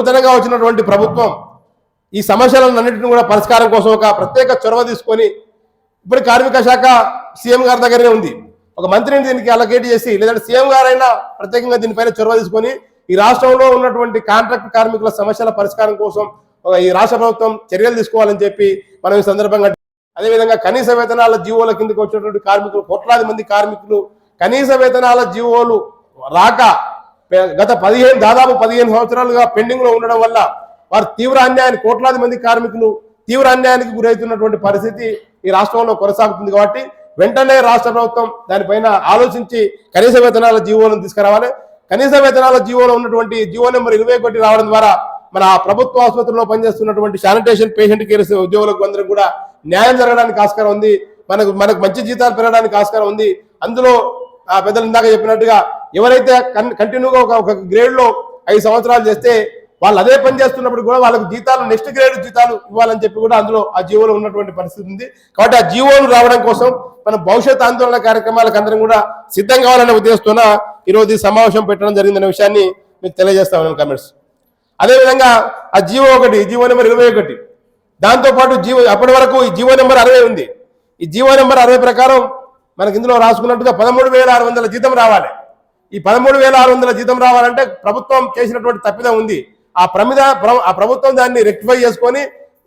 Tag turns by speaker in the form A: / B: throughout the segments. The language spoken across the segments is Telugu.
A: నూతనంగా వచ్చినటువంటి ప్రభుత్వం ఈ సమస్యలన్నింటినీ కూడా పరిష్కారం కోసం ఒక ప్రత్యేక చొరవ తీసుకొని ఇప్పుడు కార్మిక శాఖ సీఎం గారి దగ్గరనే ఉంది. ఒక మంత్రిని దీనికి అలకేట్ చేసి లేదంటే సీఎం గారైనా ప్రత్యేకంగా దీనిపైన చొరవ తీసుకొని ఈ రాష్ట్రంలో ఉన్నటువంటి కాంట్రాక్ట్ కార్మికుల సమస్యల పరిష్కారం కోసం ఈ రాష్ట్ర ప్రభుత్వం చర్యలు తీసుకోవాలని చెప్పి మనం ఈ సందర్భంగా అదేవిధంగా కనీస వేతనాల జీవోల కిందకి వచ్చినటువంటి కార్మికులు కోట్లాది మంది కార్మికులు కనీస వేతనాల జీవోలు రాక గత పదిహేను దాదాపు పదిహేను సంవత్సరాలుగా పెండింగ్లో ఉండడం వల్ల వారు తీవ్ర అన్యాయానికి కోట్లాది మంది కార్మికులు తీవ్ర అన్యాయానికి గురవుతున్నటువంటి పరిస్థితి ఈ రాష్ట్రంలో కొనసాగుతుంది కాబట్టి వెంటనే రాష్ట్ర ప్రభుత్వం దానిపైన ఆలోచించి కనీస వేతనాల జీవోలను తీసుకురావాలి. కనీస వేతనాల జీవోలో ఉన్నటువంటి జీవో నెంబర్ ఇరవై ఒకటి రావడం ద్వారా మన ఆ ప్రభుత్వ ఆసుపత్రిలో పనిచేస్తున్నటువంటి శానిటేషన్ పేషెంట్ కేర్ ఉద్యోగులకు అందరూ కూడా న్యాయం జరగడానికి ఆస్కారం ఉంది. మనకు మనకు మంచి జీతాలు పెరగడానికి ఆస్కారం ఉంది. అందులో ఆ పెద్దలు ఇందాక చెప్పినట్టుగా ఎవరైతే కన్- కంటిన్యూగా ఒక గ్రేడ్లో గ్రేడ్లో ఐదు సంవత్సరాలు చేస్తే వాళ్ళు అదే పని చేస్తున్నప్పుడు కూడా వాళ్ళకి జీతాలు నెక్స్ట్ గ్రేడ్ జీతాలు ఇవ్వాలని చెప్పి కూడా అందులో ఆ జీవోలో ఉన్నటువంటి పరిస్థితి ఉంది. కాబట్టి ఆ జీవోలు రావడం కోసం మన భవిష్యత్ ఆందోళన కార్యక్రమాలకు అందరం కూడా సిద్ధం కావాలనే ఉద్దేశంతోన ఈరోజు ఈ సమావేశం పెట్టడం జరిగిందనే విషయాన్ని మీకు తెలియజేస్తా ఉన్నాను కమెంట్స్ అదేవిధంగా ఆ జీవో ఒకటి జీవో నెంబర్ ఇరవై ఒకటి. దాంతోపాటు జీవో అప్పటి వరకు ఈ జీవో నెంబర్ అరవై ఉంది. ఈ జీవో నెంబర్ అరవై ప్రకారం మనకి ఇందులో రాసుకున్నట్టుగా పదమూడు వేల ఆరు వందల జీతం రావాలి. ఈ పదమూడు వేల ఆరు వందల జీతం రావాలంటే ప్రభుత్వం చేసినటువంటి తప్పిదం ఉంది. ఆ ప్రమిద ప్ర- ఆ ప్రభుత్వం దాన్ని రెక్టిఫై చేసుకొని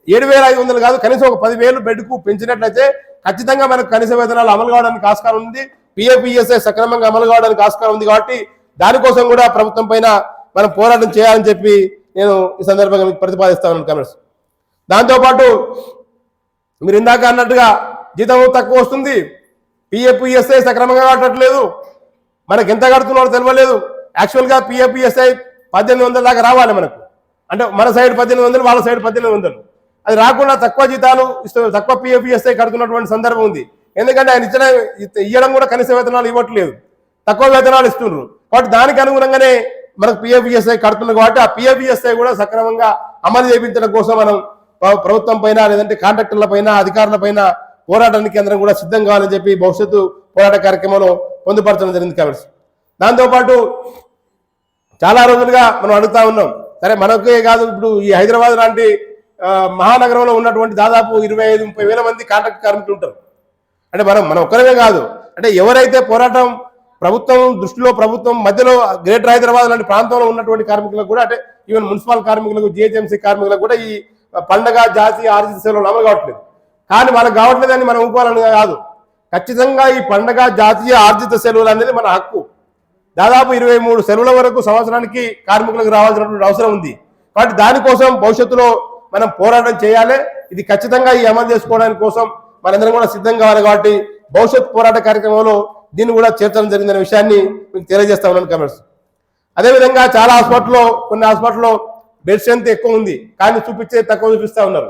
A: ఏడు వేల ఐదు వందలు కాదు కనీసం ఒక పదివేలు బెడ్కు పెంచినట్లయితే ఖచ్చితంగా మనకు కనీస వేతనాలు అమలు కావడానికి ఆస్కారం ఉంది. పిఎఫ్ఈఎస్ఐ సక్రమంగా అమలు కావడానికి ఆస్కారం ఉంది కాబట్టి దానికోసం కూడా ప్రభుత్వం పైన మనం పోరాటం చేయాలని చెప్పి నేను ఈ సందర్భంగా మీకు ప్రతిపాదిస్తాను కమర్స్. దాంతోపాటు మీరు ఇందాక అన్నట్టుగా జీతం తక్కువ వస్తుంది. పిఎఫ్ఈఎస్ఐ సక్రమంగా కట్టట్లేదు మనకి ఎంత కడుతున్నారో తెలియలేదు యాక్చువల్గా పిఎఫ్ఈఎస్ఐ పద్దెనిమిది వందల దాకా రావాలి మనకు. అంటే మన సైడ్ పద్దెనిమిది వందలు వాళ్ళ సైడ్ పద్దెనిమిది వందలు. అది రాకుండా తక్కువ జీతాలు ఇస్తూ తక్కువ పిఎఫ్ఈఎస్ఐ కడుతున్నటువంటి సందర్భం ఉంది. ఎందుకంటే ఆయన ఇచ్చిన ఇవ్వడం కూడా కనీస వేతనాలు ఇవ్వట్లేదు. తక్కువ వేతనాలు ఇస్తున్నారు కాబట్టి దానికి అనుగుణంగానే మనకు పిఎఫ్ఈఎస్ఐ కడుతున్నారు కాబట్టి ఆ పిఎఫ్ఈఎస్ఐ కూడా సక్రమంగా అమలు చేయించడం కోసం మనం ప్రభుత్వం పైన లేదంటే కాంట్రాక్టర్ల పైన అధికారుల పైన పోరాటానికి కేంద్రం కూడా సిద్ధం కావాలని చెప్పి భవిష్యత్తు పోరాట కార్యక్రమంలో పొందుపరచడం జరిగింది కాబట్టి. దాంతోపాటు చాలా రోజులుగా మనం అడుగుతా ఉన్నాం సరే మనకే కాదు ఇప్పుడు ఈ హైదరాబాద్ లాంటి మహానగరంలో ఉన్నటువంటి దాదాపు ఇరవై ఐదు ముప్పై వేల మంది కాంట్రాక్ట్ కార్మికులు ఉంటారు. అంటే మనం మనం ఒక్కరమే కాదు అంటే ఎవరైతే పోరాటం ప్రభుత్వం దృష్టిలో ప్రభుత్వం మధ్యలో గ్రేటర్ హైదరాబాద్ లాంటి ప్రాంతంలో ఉన్నటువంటి కార్మికులకు కూడా అంటే ఈవెన్ మున్సిపల్ కార్మికులకు జిహెచ్ఎంసీ కార్మికులకు కూడా ఈ పండగ జాతీయ ఆర్జిత సేవలు అమలు కావట్లేదు. కానీ వాళ్ళకి కావట్లేదని మనం ఊపాలని కాదు. ఖచ్చితంగా ఈ పండగ జాతీయ ఆర్థిక సెలవులు అనేది మన హక్కు. దాదాపు ఇరవై మూడు సెలవుల వరకు సంవత్సరానికి కార్మికులకు రావాల్సినటువంటి అవసరం ఉంది. కాబట్టి దానికోసం భవిష్యత్తులో మనం పోరాటం చేయాలి. ఇది ఖచ్చితంగా ఈ అమలు చేసుకోవడానికి కోసం మనందరం కూడా సిద్ధం కావాలి కాబట్టి భవిష్యత్ పోరాట కార్యక్రమంలో దీన్ని కూడా చేర్చడం జరిగిందనే విషయాన్ని మీకు తెలియజేస్తా ఉన్నాను కమర్స్. అదేవిధంగా చాలా హాస్పిటల్లో కొన్ని హాస్పిటల్లో బెడ్ స్ట్రెంత్ ఎక్కువ ఉంది. కానీ చూపించే తక్కువ చూపిస్తా ఉన్నారు.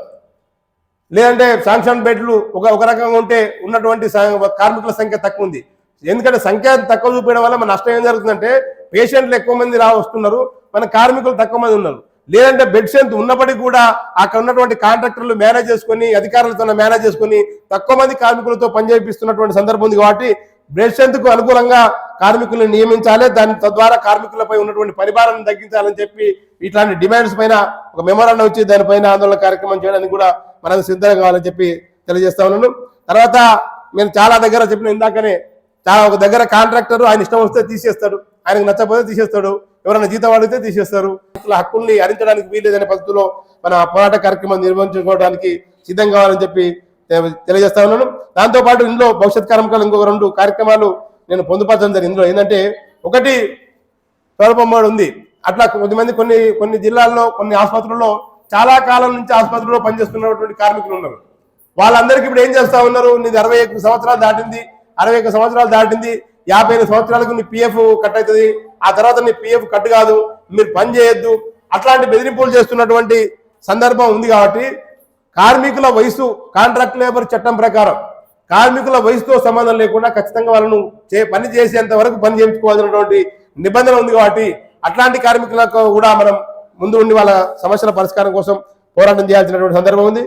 A: లేదంటే శాంక్షన్ బెడ్లు ఒక ఒక రకంగా ఉంటే ఉన్నటువంటి కార్మికుల సంఖ్య తక్కువ ఉంది. ఎందుకంటే సంఖ్య తక్కువ చూపించడం వల్ల మన నష్టం ఏం జరుగుతుందంటే పేషెంట్లు ఎక్కువ మంది రా వస్తున్నారు మన కార్మికులు తక్కువ మంది ఉన్నారు. లేదంటే బెడ్ స్ట్రెంత్ ఉన్నప్పటికీ కూడా అక్కడ ఉన్నటువంటి కాంట్రాక్టర్లు మేనేజ్ చేసుకొని అధికారులతో మేనేజ్ చేసుకొని తక్కువ మంది కార్మికులతో పనిచేపిస్తున్నటువంటి సందర్భం ఉంది కాబట్టి బెడ్ స్ట్రెంత్ అనుకూలంగా కార్మికులను నియమించాలి దాని తద్వారా కార్మికులపై ఉన్నటువంటి పరిభారాన్ని తగ్గించాలని చెప్పి ఇట్లాంటి డిమాండ్స్ పైన ఒక మెమోరాండం వచ్చి దానిపైన ఆందోళన కార్యక్రమం చేయడానికి కూడా మనం సిద్ధంగా కావాలని చెప్పి తెలియజేస్తా ఉన్నాను. తర్వాత నేను చాలా దగ్గర చెప్పిన ఇందాకనే చాలా ఒక దగ్గర కాంట్రాక్టర్ ఆయన ఇష్టం వస్తే తీసేస్తాడు. ఆయనకు నచ్చకపోతే తీసేస్తాడు. ఎవరైనా జీతం అడిగితే తీసేస్తారు. ఇట్లా హక్కుల్ని హరించడానికి వీల్లేదనే పద్ధతిలో మన పోరాట కార్యక్రమం నిర్వహించుకోవడానికి సిద్ధం కావాలని చెప్పి తెలియజేస్తా ఉన్నాను. దాంతోపాటు ఇందులో భవిష్యత్ కార్యక్రమాలు ఇంకొక రెండు కార్యక్రమాలు నేను పొందుపరచడం జరిగింది. ఇందులో ఏంటంటే ఒకటి తోలబొమ్మడు ఉంది. అట్లా కొద్దిమంది కొన్ని కొన్ని జిల్లాల్లో కొన్ని ఆసుపత్రుల్లో చాలా కాలం నుంచి ఆసుపత్రిలో పనిచేస్తున్నటువంటి కార్మికులు ఉన్నారు. వాళ్ళందరికీ ఇప్పుడు ఏం చేస్తా ఉన్నారు? నీది అరవై ఒక్క సంవత్సరాలు దాటింది అరవై ఒక్క సంవత్సరాలు దాటింది యాభై ఐదు సంవత్సరాలకు నీ పిఎఫ్ కట్ అవుతుంది ఆ తర్వాత నీ పిఎఫ్ కట్ కాదు మీరు పని చేయొద్దు. అట్లాంటి బెదిరింపులు చేస్తున్నటువంటి సందర్భం ఉంది కాబట్టి కార్మికుల వయసు కాంట్రాక్ట్ లేబర్ చట్టం ప్రకారం కార్మికుల వయసుతో సంబంధం లేకుండా ఖచ్చితంగా వాళ్ళను చే పని చేసేంత వరకు పని చేయించుకోవాల్సినటువంటి నిబంధన ఉంది కాబట్టి అట్లాంటి కార్మికులకు కూడా మనం ముందు ఉండి వాళ్ళ సమస్యల పరిష్కారం కోసం పోరాటం చేయాల్సినటువంటి సందర్భం ఉంది.